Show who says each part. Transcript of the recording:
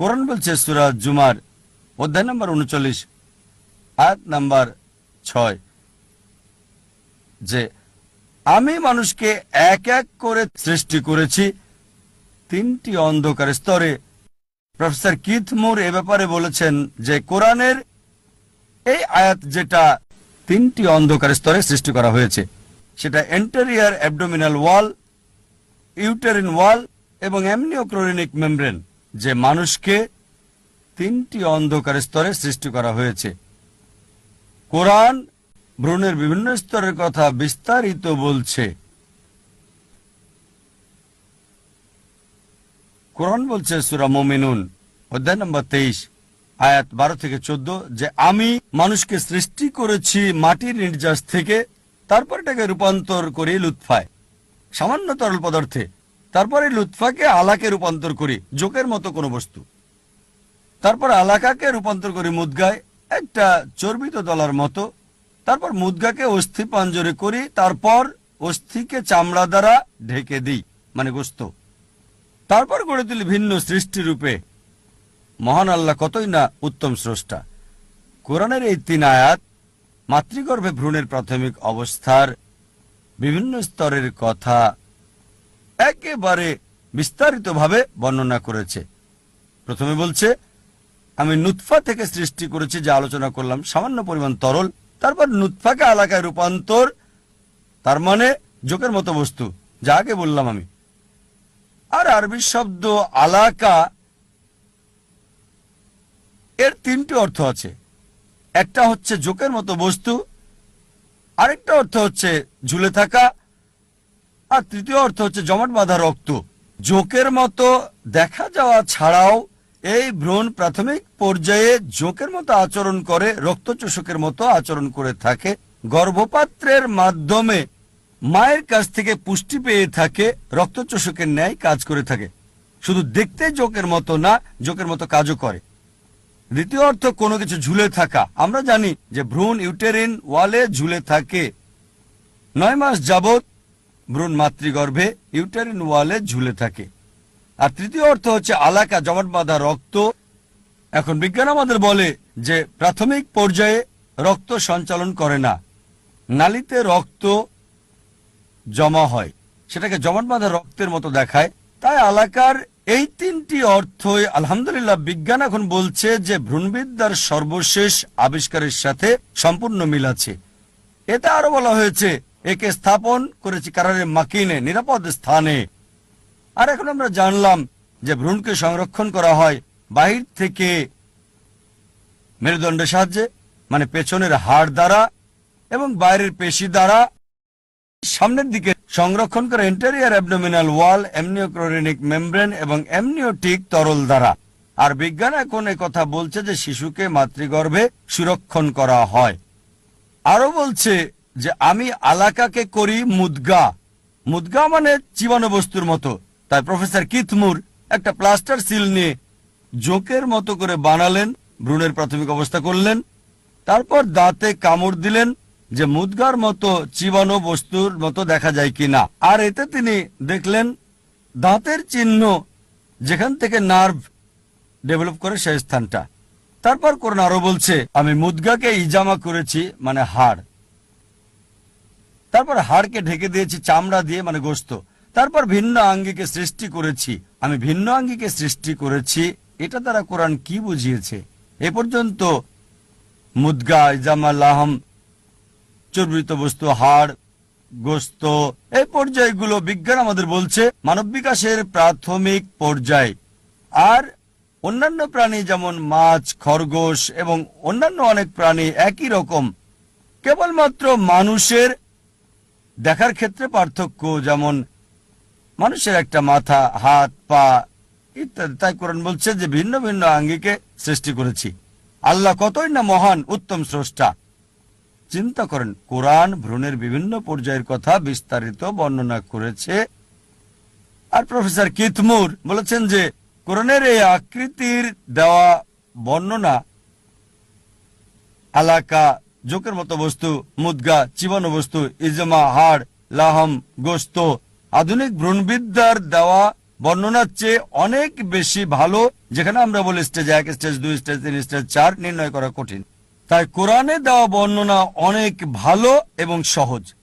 Speaker 1: কোরআন বলছে সুরা জুমার অধ্যায় নম্বর উনচল্লিশ, আয়াত নাম্বার ছয়, যে আমি মানুষকে এক এক করে সৃষ্টি করেছি, তিনটি অন্ধকার স্তরে। প্রফেসর কিথ মুর এ ব্যাপারে বলেছেন যে কোরআনের এই আয়াত যেটা তিনটি অন্ধকার স্তরে সৃষ্টি করা হয়েছে, সেটা anterior abdominal wall, uterine wall এবং অ্যামনিওক্লোরিনিক মেমব্রেন। যে মানুষকে তিনটি অন্ধকার স্তরে সৃষ্টি করা হয়েছে। কোরআন ভ্রূণের বিভিন্ন স্তরের কথা বিস্তারিত বলছে। কোরআন বলছে সুরা মোমিনুন, অধ্যায় নম্বর তেইশ, আয়াত বারো থেকে চোদ্দ, যে আমি মানুষকে সৃষ্টি করেছি মাটির নির্যাস থেকে তারপর এটাকে রূপান্তর করি লুৎফায় সামান্য তরল পদার্থে। তারপরে লুৎফাকে আলাকে রূপান্তর করি, জোকের মতো কোনো বস্তু। তারপর আলাকাকে রূপান্তর করি মুদগায়, একটা চর্বিত দলার মতো। তারপর মুদগাকে অস্থি পাঞ্জরে করি, তারপর অস্থিকে চামড়া দ্বারা ঢেকে দিই মানে গোস্ত। তারপর গড়ে তুলি ভিন্ন সৃষ্টি রূপে। মহান আল্লাহ কতই না উত্তম স্রষ্টা। কোরআনের এই তিন আয়াত মাতৃগর্ভে ভ্রূণের প্রাথমিক অবস্থার বিভিন্ন স্তরের কথা একেবারে বিস্তারিতভাবে বর্ণনা করেছে। প্রথমে বলছে, আমি নুৎফা থেকে সৃষ্টি করেছি যা আলোচনা করলাম, সামান্য পরিমাণ তরল, তারপর নুৎফাকে আলাকায় রূপান্তর, তার মানে জোকের মতো বস্তু, যা আগে বললাম আমি। আর আরবি শব্দ আলাকা, এর তিনটি অর্থ আছে। একটা হচ্ছে জোকের মতো বস্তু, আরেকটা অর্থ হচ্ছে ঝুলে থাকা আর তৃতীয় অর্থ হচ্ছে জমাট বাঁধা রক্ত। জোকের মতো দেখা যাওয়া ছাড়াও এই ভ্রূণ প্রাথমিক পর্যায়ে জোকের মতো আচরণ করে রক্ত রক্তচোষকের মতো আচরণ করে থাকে। গর্ভপাত্রের মাধ্যমে মায়ের কাছ থেকে পুষ্টি পেয়ে থাকে রক্ত রক্তচোষকের ন্যায় কাজ করে থাকে। শুধু দেখতে জোকের মতো না, জোকের মতো কাজও করে। দ্বিতীয় অর্থ, কোনো কিছু ঝুলে থাকা। আমরা জানি যে ভ্রূণ ইউটেরিন ওয়ালে ঝুলে থাকে। নয় মাস যাবত ভ্রূণ মাতৃগর্ভে ইউটারিন ওয়ালে ঝুলে থাকে। আর তৃতীয় অর্থ হচ্ছে আলাকা, জমাট বাঁধা রক্ত। এখন বিজ্ঞান আমাদের বলে যে প্রাথমিক পর্যায়ে রক্ত সঞ্চালন করে না। নালিতে রক্ত জমা হয়। সেটাকে জমাট বাঁধা রক্তের মতো দেখায়। তাই আলাকার এই তিনটি অর্থই আলহামদুলিল্লাহ বিজ্ঞান এখন বলছে যে ভ্রূণবিদ্যার সর্বশেষ আবিষ্কারের সাথে সম্পূর্ণ মিল আছে। এতে আরও বলা হয়েছে একে স্থাপন করেছি কারারে মাকিনে, নিরাপদ স্থানে। আর এখন আমরা জানলাম যে ভ্রূণকে সংরক্ষণ করা হয় বাহির থেকে মেরুদণ্ডের সাহায্যে মানে পেছনের হাড় দ্বারা এবং বাইরের পেশি দ্বারা। সামনের দিকে সংরক্ষণ করে interior abdominal wall amniochorionic membrane এবং এমনিওটিক তরল দ্বারা। আর বিজ্ঞান এখন কথা বলছে যে শিশুকে মাতৃগর্ভে সুরক্ষণ করা হয়। আরও বলছে যে আমি আলাকাকে করি মুদগা। মুদগা মানে জীবাণু বস্তুর মতো। তাই প্রফেসর কিথমুর একটা প্লাস্টার সিল নিয়ে জোকের মতো করে বানালেন, ভ্রূণের প্রাথমিক অবস্থা করলেন, তারপর দাঁতে কামড় দিলেন যে মুদগার মতো চিবানো বস্তুর মতো দেখা যায় কিনা। আর এতে তিনি দেখলেন দাঁতের চিহ্ন যেখান থেকে নার্ভ ডেভেলপ করে সেই স্থানটা। তারপর করোনা আরও বলছে, আমি মুদগাকে ইজামা করেছি মানে হাড়। তারপর হাড়কে ঢেকে দিয়েছি, চামড়া দিয়ে মানে গোস্ত। তারপর ভিন্ন আঙ্গিকে সৃষ্টি করেছি। আমি ভিন্ন আঙ্গিকে সৃষ্টি করেছি। এটা তারা কোরআন কি বুঝিয়েছে? এ পর্যন্ত মুদগা, ইজামা, লাহম, চর্বিত বস্তু, হাড়, গোস্ত, এই পর্যায়গুলো বিজ্ঞান আমাদের বলছে মানব বিকাশের প্রাথমিক পর্যায়। আর অন্যান্য প্রাণী যেমন মাছ, খরগোশ এবং অন্যান্য অনেক প্রাণী একই রকম। কেবলমাত্র মানুষের দেখার ক্ষেত্রে পার্থক্য যেমন মানুষের একটা মাথা, হাত, পা ইত্যাদি। তাই কোরআন বলছে যে ভিন্ন ভিন্ন আঙ্গিকে সৃষ্টি করেছি। আল্লাহ কতই না মহান, উত্তম স্রষ্টা। চিন্তা করেন, কোরআন ভ্রূণের বিভিন্ন পর্যায়ের কথা বিস্তারিত বর্ণনা করেছে। আর প্রফেসর কিথমুর বলেছেন যে কোরআনের এই আকৃতির দেওয়া বর্ণনা আলাকা জোকের মতো বস্তু, মুদগা, চিবানো বস্তু, ইজমা, হাড়, লাহম, গোস্ত। আধুনিক ভ্রূণবিদ্যার দেওয়া বর্ণনার চেয়ে অনেক বেশি ভালো, যেখানে আমরা বলি স্টেজ এক স্টেজ দুই স্টেজ তিন স্টেজ চার নির্ণয় করা কঠিন। তাই কোরআনে দেওয়া বর্ণনা অনেক ভালো এবং সহজ।